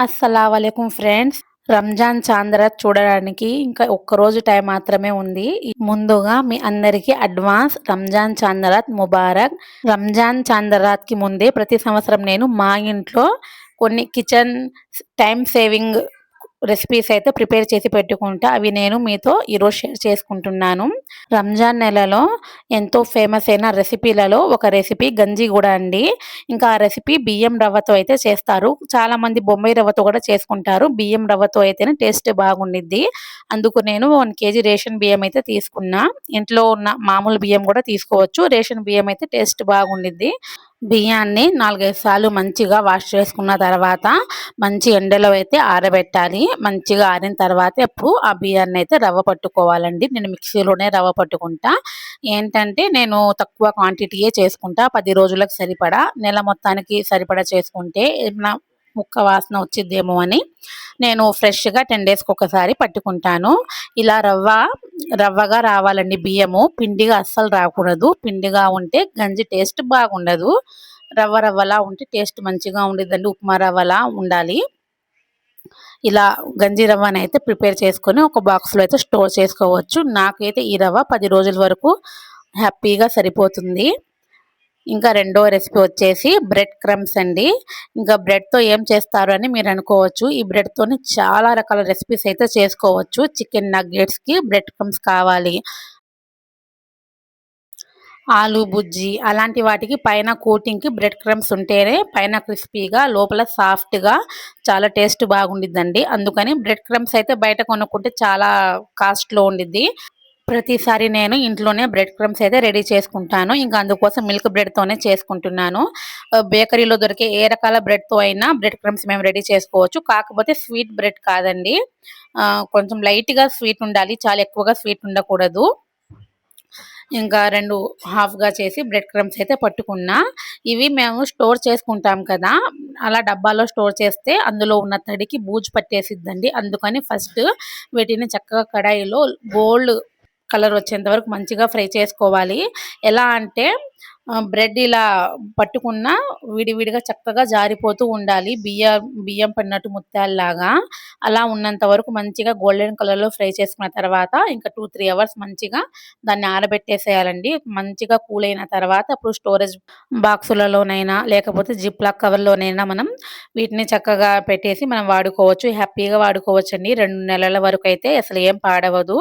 అస్సలం ఫ్రెండ్స్. రంజాన్ చాంద్ర చూడడానికి ఇంకా ఒక్కరోజు టైం మాత్రమే ఉంది. ముందుగా మీ అందరికీ అడ్వాన్స్ రంజాన్ చాంద్రాత్ ముబారక్. రంజాన్ చాంద్రాత్కి ముందే ప్రతి సంవత్సరం నేను మా ఇంట్లో కొన్ని కిచెన్ టైం సేవింగ్ రెసిపీస్ అయితే ప్రిపేర్ చేసి పెట్టుకుంటా. అవి నేను మీతో ఈరోజు షేర్ చేసుకుంటున్నాను. రంజాన్ నెలలో ఎంతో ఫేమస్ అయిన రెసిపీలలో ఒక రెసిపీ గంజి కూడా అండి. ఇంకా ఆ రెసిపీ బియ్యం రవ్వతో అయితే చేస్తారు. చాలా మంది బొంబాయి రవ్వతో కూడా చేసుకుంటారు. బియ్యం రవ్వతో అయితేనే టేస్ట్ బాగుండిద్ది. అందుకు నేను వన్ కేజీ రేషన్ బియ్యం అయితే తీసుకున్నా. ఇంట్లో ఉన్న మామూలు బియ్యం కూడా తీసుకోవచ్చు. రేషన్ బియ్యం అయితే టేస్ట్ బాగుండిద్ది. బియ్యాన్ని నాలుగైదు సార్లు మంచిగా వాష్ చేసుకున్న తర్వాత మంచి ఎండలో అయితే ఆరబెట్టాలి. మంచిగా ఆరిన తర్వాత ఎప్పుడు ఆ బియ్యాన్ని అయితే రవ్వ పట్టుకోవాలండి. నేను మిక్సీలోనే రవ్వ పట్టుకుంటా. ఏంటంటే నేను తక్కువ క్వాంటిటీయే చేసుకుంటా. పది రోజులకు సరిపడా. నెల మొత్తానికి సరిపడా చేసుకుంటే ముక్క వాసన వచ్చిద్దేమో అని నేను ఫ్రెష్గా టెన్ డేస్కి ఒకసారి పట్టుకుంటాను. ఇలా రవ్వ రవ్వగా రావాలండి బియ్యము. పిండిగా అస్సలు రాకూడదు. పిండిగా ఉంటే గంజి టేస్ట్ బాగుండదు. రవ్వ రవ్వలా ఉంటే టేస్ట్ మంచిగా ఉండేదండి. ఉప్మా రవ్వలా ఉండాలి. ఇలా గంజి రవ్వని అయితే ప్రిపేర్ చేసుకొని ఒక బాక్స్లో అయితే స్టోర్ చేసుకోవచ్చు. నాకైతే ఈ రవ్వ పది రోజుల వరకు హ్యాపీగా సరిపోతుంది. ఇంకా రెండో రెసిపీ వచ్చేసి బ్రెడ్ క్రమ్స్ అండి. ఇంకా బ్రెడ్తో ఏం చేస్తారు అని మీరు అనుకోవచ్చు. ఈ బ్రెడ్తోని చాలా రకాల రెసిపీస్ అయితే చేసుకోవచ్చు. చికెన్ నగ్గెట్స్కి బ్రెడ్ క్రమ్స్ కావాలి. ఆలు బుజ్జి అలాంటి వాటికి పైన కోటింగ్కి బ్రెడ్ క్రమ్స్ ఉంటేనే పైన క్రిస్పీగా లోపల సాఫ్ట్గా చాలా టేస్ట్ బాగుండిద్దండి. అందుకని బ్రెడ్ క్రమ్స్ అయితే బయట కొనుక్కుంటే చాలా కాస్ట్లో ఉండిద్ది. ప్రతిసారి నేను ఇంట్లోనే బ్రెడ్ క్రమ్స్ అయితే రెడీ చేసుకుంటాను. ఇంకా అందుకోసం మిల్క్ బ్రెడ్తోనే చేసుకుంటున్నాను. బేకరీలో దొరికే ఏ రకాల బ్రెడ్తో అయినా బ్రెడ్ క్రమ్స్ మేము రెడీ చేసుకోవచ్చు. కాకపోతే స్వీట్ బ్రెడ్ కాదండి. కొంచెం లైట్గా స్వీట్ ఉండాలి. చాలా ఎక్కువగా స్వీట్ ఉండకూడదు. ఇంకా రెండు హాఫ్గా చేసి బ్రెడ్ క్రమ్స్ అయితే పట్టుకున్నా. ఇవి మేము స్టోర్ చేసుకుంటాం కదా. అలా డబ్బాలో స్టోర్ చేస్తే అందులో ఉన్న తడికి బూజు పట్టేసిద్దండి. అందుకని ఫస్ట్ వీటిని చక్కగా కడాయిలో గోల్డ్ కలర్ వచ్చేంత వరకు మంచిగా ఫ్రై చేసుకోవాలి. ఎలా అంటే బ్రెడ్ ఇలా పట్టుకున్న విడివిడిగా చక్కగా జారిపోతూ ఉండాలి. బియ్యం బియ్యం పడినట్టు ముత్యాలలాగా. అలా ఉన్నంత వరకు మంచిగా గోల్డెన్ కలర్లో ఫ్రై చేసుకున్న తర్వాత ఇంకా టూ త్రీ అవర్స్ మంచిగా దాన్ని ఆరబెట్టేసేయాలండి. మంచిగా కూల్ అయిన తర్వాత అప్పుడు స్టోరేజ్ బాక్సులలోనైనా లేకపోతే జిప్ లాక్ కవర్లోనైనా మనం వీటిని చక్కగా పెట్టేసి మనం వాడుకోవచ్చు. హ్యాపీగా వాడుకోవచ్చు అండి రెండు నెలల వరకు అయితే అసలు ఏం పాడవదు.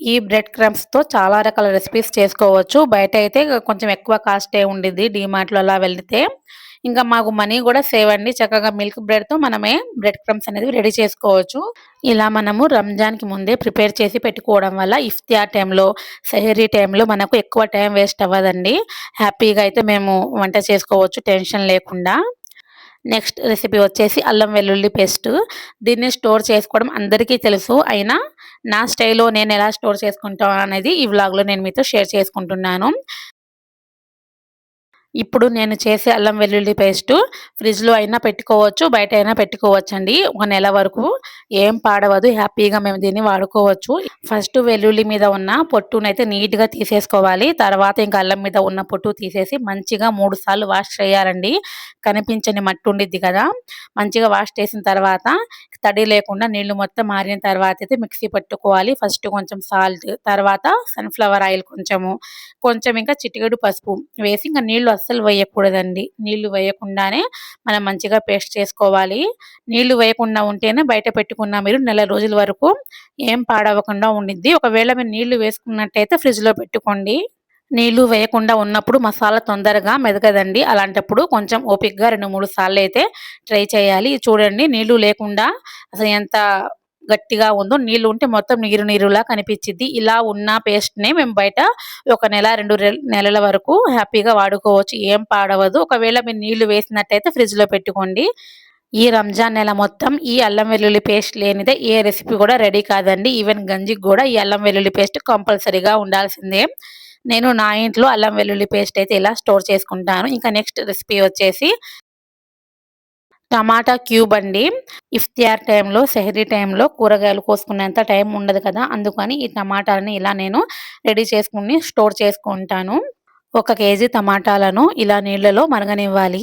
ఈ బ్రెడ్ క్రమ్స్తో చాలా రకాల రెసిపీస్ చేసుకోవచ్చు. బయట అయితే కొంచెం ఎక్కువ కాస్టే ఉండింది డిమార్ట్లో అలా వెళితే. ఇంకా మాకు మనీ కూడా సేవ్ అండి. చక్కగా మిల్క్ బ్రెడ్తో మనమే బ్రెడ్ క్రమ్స్ అనేది రెడీ చేసుకోవచ్చు. ఇలా మనము రంజాన్కి ముందే ప్రిపేర్ చేసి పెట్టుకోవడం వల్ల ఇఫ్తియా టైంలో సెహరీ టైంలో మనకు ఎక్కువ టైం వేస్ట్ అవ్వదండి. హ్యాపీగా అయితే మేము వంట చేసుకోవచ్చు. టెన్షన్ లేకుండా. నెక్స్ట్ రెసిపీ వచ్చేసి అల్లం వెల్లుల్లి పేస్ట్. దీన్ని స్టోర్ చేసుకోవడం అందరికీ తెలుసు. అయినా నా స్టైల్లో నేను ఎలా స్టోర్ చేసుకుంటాను అనేది ఈ వ్లాగ్లో నేను మీతో షేర్ చేసుకుంటున్నాను. ఇప్పుడు నేను చేసే అల్లం వెల్లుల్లి పేస్టు ఫ్రిడ్జ్లో అయినా పెట్టుకోవచ్చు బయట అయినా పెట్టుకోవచ్చు అండి ఒక నెల వరకు ఏం పాడవదు హ్యాపీగా మేము దీన్ని వాడుకోవచ్చు. ఫస్ట్ వెల్లుల్లి మీద ఉన్న పొట్టునైతే నీట్గా తీసేసుకోవాలి. తర్వాత ఇంకా అల్లం మీద ఉన్న పొట్టు తీసేసి మంచిగా మూడు సార్లు వాష్ చేయాలండి. కనిపించని మట్టి ఉండిద్ది కదా. మంచిగా వాష్ చేసిన తర్వాత తడి లేకుండా నీళ్ళు మొత్తం మారిన తర్వాత అయితే మిక్సీ పట్టుకోవాలి. ఫస్ట్ కొంచెం సాల్ట్ తర్వాత సన్ఫ్లవర్ ఆయిల్ కొంచెము. కొంచెం ఇంకా చిటికెడు పసుపు వేసి ఇంకా నీళ్ళు అస్సలు వేయకూడదండి. నీళ్ళు వేయకుండానే మనం మంచిగా పేస్ట్ చేసుకోవాలి. నీళ్ళు వేయకుండా ఉంటేనే బయట పెట్టుకున్న మీరు నెల రోజుల వరకు ఏం పాడవకుండా ఉండిద్ది. ఒకవేళ మీరు నీళ్ళు వేసుకున్నట్టయితే ఫ్రిడ్జ్లో పెట్టుకోండి. నీళ్ళు వేయకుండా ఉన్నప్పుడు మసాలా తొందరగా మెదగదండి. అలాంటప్పుడు కొంచెం ఓపిక్గా రెండు మూడు సార్లు అయితే ట్రై చేయాలి. చూడండి నీళ్ళు లేకుండా అసలు ఎంత గట్టిగా ఉందో నీళ్ళు ఉంటే మొత్తం నీరు నీరులా కనిపించింది ఇలా ఉన్న పేస్ట్ని మేము బయట ఒక నెల రెండు నెలల వరకు హ్యాపీగా వాడుకోవచ్చు. ఏం పాడవదు. ఒకవేళ మీరు నీళ్ళు వేసినట్టయితే ఫ్రిడ్జ్లో పెట్టుకోండి. ఈ రంజాన్ నెల మొత్తం ఈ అల్లం వెల్లుల్లి పేస్ట్ లేనిదే ఏ రెసిపీ కూడా రెడీ కాదండి. ఈవెన్ గంజికి కూడా ఈ అల్లం వెల్లుల్లి పేస్ట్ కంపల్సరీగా ఉండాల్సిందే. నేను నా ఇంట్లో అల్లం వెల్లుల్లి పేస్ట్ అయితే ఇలా స్టోర్ చేసుకుంటాను. ఇంకా నెక్స్ట్ రెసిపీ వచ్చేసి టమాటా క్యూబ్ అండి. ఇఫ్తియార్ టైంలో సెహరీ టైంలో కూరగాయలు కోసుకునేంత టైం ఉండదు కదా! అందుకని ఈ టమాటాలని ఇలా నేను రెడీ చేసుకుని స్టోర్ చేసుకుంటాను. ఒక కేజీ టమాటాలను ఇలా నీళ్ళలో మరగనివ్వాలి.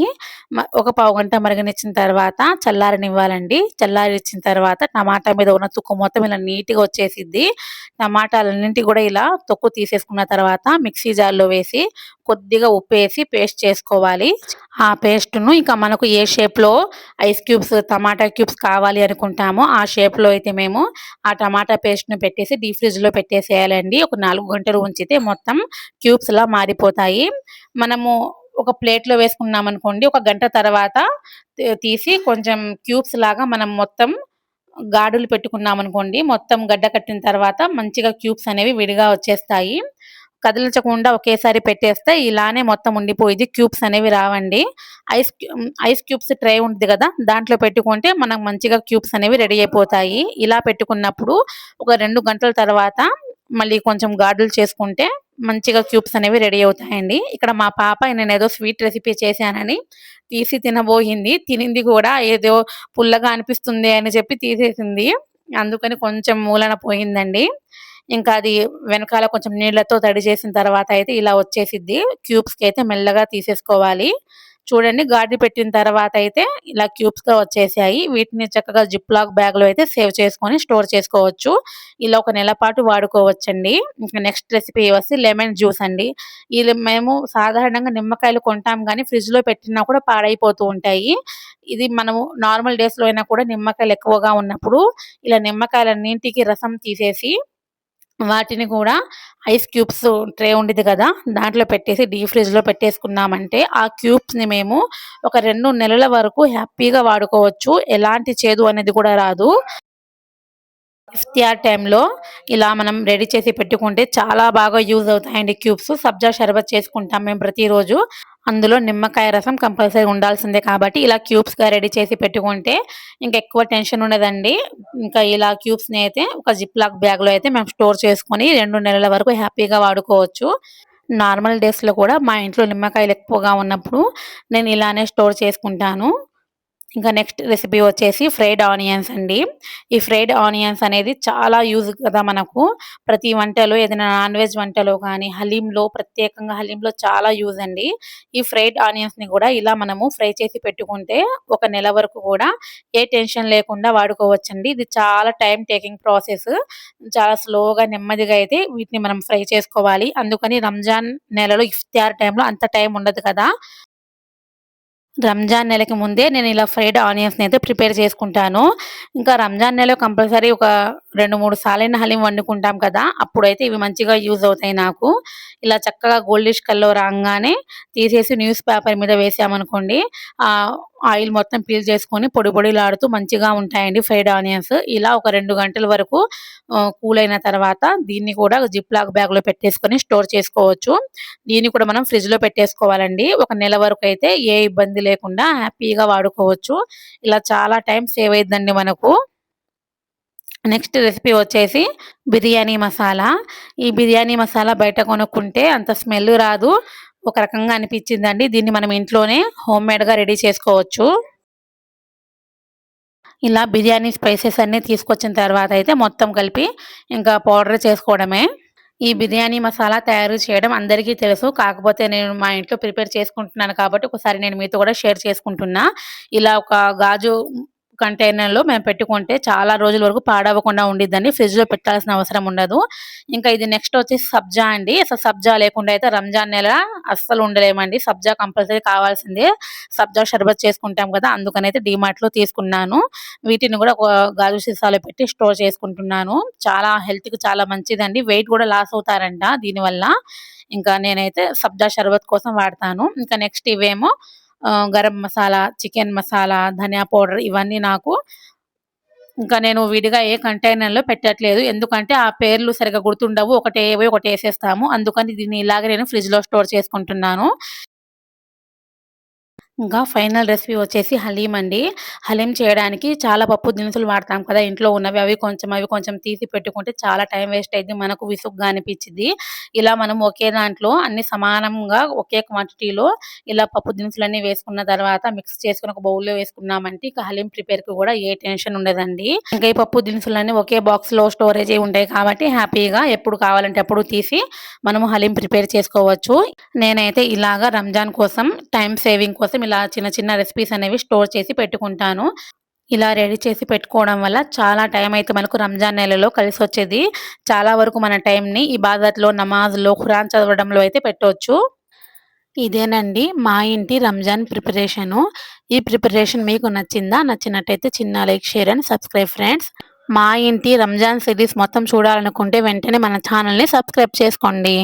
ఒక పావు గంట మరగనిచ్చిన తర్వాత చల్లారనివ్వాలండి. చల్లారిచ్చిన తర్వాత టమాటా మీద ఉన్న తుక్కు మొత్తం ఇలా నీట్గా వచ్చేసిద్ది. టమాటాలన్నింటి కూడా ఇలా తొక్కు తీసేసుకున్న తర్వాత మిక్సీ జార్లో వేసి కొద్దిగా ఉప్పు వేసి పేస్ట్ చేసుకోవాలి. ఆ పేస్ట్ను ఇంకా మనకు ఏ షేప్లో ఐస్ క్యూబ్స్ టమాటా క్యూబ్స్ కావాలి అనుకుంటామో ఆ షేప్లో అయితే మేము ఆ టమాటా పేస్ట్ను పెట్టేసి డీ ఫ్రిడ్జ్లో పెట్టేసేయాలండి. ఒక నాలుగు గంటలు ఉంచితే మొత్తం క్యూబ్స్లా మారిపోతాయి. మనము ఒక ప్లేట్లో వేసుకున్నాం అనుకోండి ఒక గంట తర్వాత తీసి కొంచెం క్యూబ్స్ లాగా మనం మొత్తం గాడులు పెట్టుకున్నాం అనుకోండి మొత్తం గడ్డ కట్టిన తర్వాత మంచిగా క్యూబ్స్ అనేవి విడిగా వచ్చేస్తాయి. కదిలించకుండా ఒకేసారి పెట్టేస్తే ఇలానే మొత్తం ఉండిపోయింది. క్యూబ్స్ అనేవి రావండి. ఐస్ ఐస్ క్యూబ్స్ ట్రే ఉంటుంది కదా దాంట్లో పెట్టుకుంటే మనకు మంచిగా క్యూబ్స్ అనేవి రెడీ అయిపోతాయి. ఇలా పెట్టుకున్నప్పుడు ఒక రెండు గంటల తర్వాత మళ్ళీ కొంచెం గాడులు చేసుకుంటే మంచిగా క్యూబ్స్ అనేవి రెడీ అవుతాయండి. ఇక్కడ మా పాప నేను ఏదో స్వీట్ రెసిపీ చేశానని తీసి తినబోయింది. తినింది కూడా ఏదో పుల్లగా అనిపిస్తుంది అని చెప్పి తీసేసింది. అందుకని కొంచెం మూలన పోయిందండి. ఇంకా అది వెనకాల కొంచెం నీళ్ళతో తడి చేసిన తర్వాత అయితే ఇలా వచ్చేసిద్ది. క్యూబ్స్కి అయితే మెల్లగా తీసేసుకోవాలి. చూడండి గాడి పెట్టిన తర్వాత అయితే ఇలా క్యూబ్స్గా వచ్చేసాయి. వీటిని చక్కగా జిప్ లాక్ బ్యాగ్లో అయితే సేవ్ చేసుకొని స్టోర్ చేసుకోవచ్చు. ఇలా ఒక నెల పాటు వాడుకోవచ్చండి. ఇంకా నెక్స్ట్ రెసిపీ వచ్చి లెమన్ జ్యూస్ అండి. ఇది మేము సాధారణంగా నిమ్మకాయలు కొంటాం కానీ ఫ్రిడ్జ్లో పెట్టినా కూడా పాడైపోతూ ఉంటాయి. ఇది మనము నార్మల్ డేస్లో అయినా కూడా నిమ్మకాయలు ఎక్కువగా ఉన్నప్పుడు ఇలా నిమ్మకాయలన్నింటికి రసం తీసేసి వాటిని కూడా ఐస్ క్యూబ్స్ ట్రే ఉండేది కదా దాంట్లో పెట్టేసి డీ ఫ్రిడ్జ్లో పెట్టేసుకున్నామంటే ఆ క్యూబ్స్ని మేము ఒక రెండు నెలల వరకు హ్యాపీగా వాడుకోవచ్చు. ఎలాంటి చేదు అనేది కూడా రాదు. ఇఫ్తియార్ టైంలో ఇలా మనం రెడీ చేసి పెట్టుకుంటే చాలా బాగా యూజ్ అవుతాయండి క్యూబ్స్. సబ్జా షర్బత్ చేసుకుంటాం మేము ప్రతిరోజు. అందులో నిమ్మకాయ రసం కంపల్సరీ ఉండాల్సిందే కాబట్టి ఇలా క్యూబ్స్గా రెడీ చేసి పెట్టుకుంటే ఇంకా ఎక్కువ టెన్షన్ ఉండదండి. ఇంకా ఇలా క్యూబ్స్ని అయితే ఒక జిప్ లాక్ బ్యాగ్లో అయితే మేము స్టోర్ చేసుకొని రెండు నెలల వరకు హ్యాపీగా వాడుకోవచ్చు. నార్మల్ డేస్లో కూడా మా ఇంట్లో నిమ్మకాయలు ఎక్కువగా ఉన్నప్పుడు నేను ఇలానే స్టోర్ చేసుకుంటాను. ఇంకా నెక్స్ట్ రెసిపీ వచ్చేసి ఫ్రైడ్ ఆనియన్స్ అండి. ఈ ఫ్రైడ్ ఆనియన్స్ అనేది చాలా యూజ్ కదా మనకు. ప్రతి వంటలో ఏదైనా నాన్ వెజ్ వంటలో కానీ హలీంలో ప్రత్యేకంగా హలీంలో చాలా యూజ్ అండి. ఈ ఫ్రైడ్ ఆనియన్స్ని కూడా ఇలా మనము ఫ్రై చేసి పెట్టుకుంటే ఒక నెల వరకు కూడా ఏ టెన్షన్ లేకుండా వాడుకోవచ్చండి. ఇది చాలా టైం టేకింగ్ ప్రాసెస్. చాలా స్లోగా నెమ్మదిగా అయితే వీటిని మనం ఫ్రై చేసుకోవాలి. అందుకని రంజాన్ నెలలో ఇఫ్తార్ టైంలో అంత టైం ఉండదు కదా. రంజాన్ నెలకి ముందే నేను ఇలా ఫ్రైడ్ ఆనియన్స్ని అయితే ప్రిపేర్ చేసుకుంటాను. ఇంకా రంజాన్ నెల కంపల్సరీ ఒక రెండు మూడు సాలైన హలీం వండుకుంటాం కదా అప్పుడైతే ఇవి మంచిగా యూజ్ అవుతాయి నాకు. ఇలా చక్కగా గోల్డిష్ కల్లో రాగానే తీసేసి న్యూస్ పేపర్ మీద వేసామనుకోండి ఆయిల్ మొత్తం పీల్ చేసుకొని పొడి పొడిలాడుతూ మంచిగా ఉంటాయండి ఫ్రైడ్ ఆనియన్స్. ఇలా ఒక రెండు గంటల వరకు కూల్ అయిన తర్వాత దీన్ని కూడా జిప్ లాక్ బ్యాగ్లో పెట్టేసుకొని స్టోర్ చేసుకోవచ్చు. దీన్ని కూడా మనం ఫ్రిడ్జ్లో పెట్టేసుకోవాలండి. ఒక నెల వరకు అయితే ఏ ఇబ్బంది లేకుండా హ్యాపీగా వాడుకోవచ్చు. ఇలా చాలా టైం సేవ్ అయిద్దండి మనకు. నెక్స్ట్ రెసిపీ వచ్చేసి బిర్యానీ మసాలా. ఈ బిర్యానీ మసాలా బయట కొనుక్కుంటే అంత స్మెల్ రాదు. ఒక రకంగా అనిపించిందండి. దీన్ని మనం ఇంట్లోనే హోమ్ మేడ్గా రెడీ చేసుకోవచ్చు. ఇలా బిర్యానీ స్పైసెస్ అన్నీ తీసుకొచ్చిన తర్వాత అయితే మొత్తం కలిపి ఇంకా పౌడర్ చేసుకోవడమే. ఈ బిర్యానీ మసాలా తయారు చేయడం అందరికీ తెలుసు. కాకపోతే నేను మా ఇంట్లో ప్రిపేర్ చేసుకుంటున్నాను కాబట్టి ఒకసారి నేను మీతో కూడా షేర్ చేసుకుంటున్నా. ఇలా ఒక గాజు కంటైనర్లో మేము పెట్టుకుంటే చాలా రోజుల వరకు పాడవకుండా ఉండిద్దండి ఫ్రిడ్జ్లో పెట్టాల్సిన అవసరం ఉండదు. ఇంకా ఇది నెక్స్ట్ వచ్చేసి సబ్జా అండి. అసలు సబ్జా లేకుండా అయితే రంజాన్ నెల అస్సలు ఉండలేమండి. సబ్జా కంపల్సరీ కావాల్సిందే. సబ్జా షర్బత్ చేసుకుంటాం కదా అందుకనైతే డిమార్ట్లో తీసుకున్నాను. వీటిని కూడా ఒక గాజు సీసాలో పెట్టి స్టోర్ చేసుకుంటున్నాను. చాలా హెల్త్కి చాలా మంచిదండి. వెయిట్ కూడా లాస్ అవుతారంట దీనివల్ల. ఇంకా నేనైతే సబ్జా షర్బత్ కోసం వాడతాను. ఇంకా నెక్స్ట్ ఇవేమో గరం మసాలా చికెన్ మసాలా ధనియా పౌడర్ ఇవన్నీ నాకు ఇంకా నేను విడిగా ఏ కంటైనర్లో పెట్టట్లేదు. ఎందుకంటే ఆ పేర్లు సరిగా గుర్తుండవు. ఒకటే ఏవో ఒకటి వేసేస్తాము అందుకని దీన్ని ఇలాగే నేను ఫ్రిడ్జ్లో స్టోర్ చేసుకుంటున్నాను. ఇంకా ఫైనల్ రెసిపీ వచ్చేసి హలీం అండి. హలీం చేయడానికి చాలా పప్పు దినుసులు వాడతాం కదా ఇంట్లో ఉన్నవి అవి కొంచెం అవి కొంచెం తీసి పెట్టుకుంటే చాలా టైం వేస్ట్ అయింది మనకు విసుగ్గా అనిపించింది ఇలా మనం ఒకే దాంట్లో అన్ని సమానంగా ఒకే క్వాంటిటీలో ఇలా పప్పు దినుసులన్నీ వేసుకున్న తర్వాత మిక్స్ చేసుకుని ఒక బౌల్లో వేసుకున్నామంటే ఇక హలీం ప్రిపేర్కి కూడా ఏ టెన్షన్ ఉండదండి. ఇంకా ఈ పప్పు దినుసులన్నీ ఒకే బాక్స్లో స్టోరేజ్ అయి ఉంటాయి కాబట్టి హ్యాపీగా ఎప్పుడు కావాలంటే అప్పుడు తీసి మనము హలీం ప్రిపేర్ చేసుకోవచ్చు. నేనైతే ఇలాగా రంజాన్ కోసం టైం సేవింగ్ కోసం ఇలా చిన్న చిన్న రెసిపీస్ అనేవి స్టోర్ చేసి పెట్టుకుంటాను. ఇలా రెడీ చేసి పెట్టుకోవడం వల్ల చాలా టైం అయితే మనకు రంజాన్ నెలలో కలిసి వచ్చేది. చాలా వరకు మన టైంని ఈ నమాజ్లో ఖురాన్ చదవడంలో అయితే పెట్టవచ్చు ఇదేనండి మా ఇంటి రంజాన్ ప్రిపరేషను ఈ ప్రిపరేషన్ మీకు నచ్చిందా? నచ్చినట్టయితే చిన్న like share and subscribe friends మా ఇంటి రంజాన్ సిరీస్ మొత్తం చూడాలనుకుంటే వెంటనే మన ఛానల్ని సబ్స్క్రైబ్ చేసుకోండి.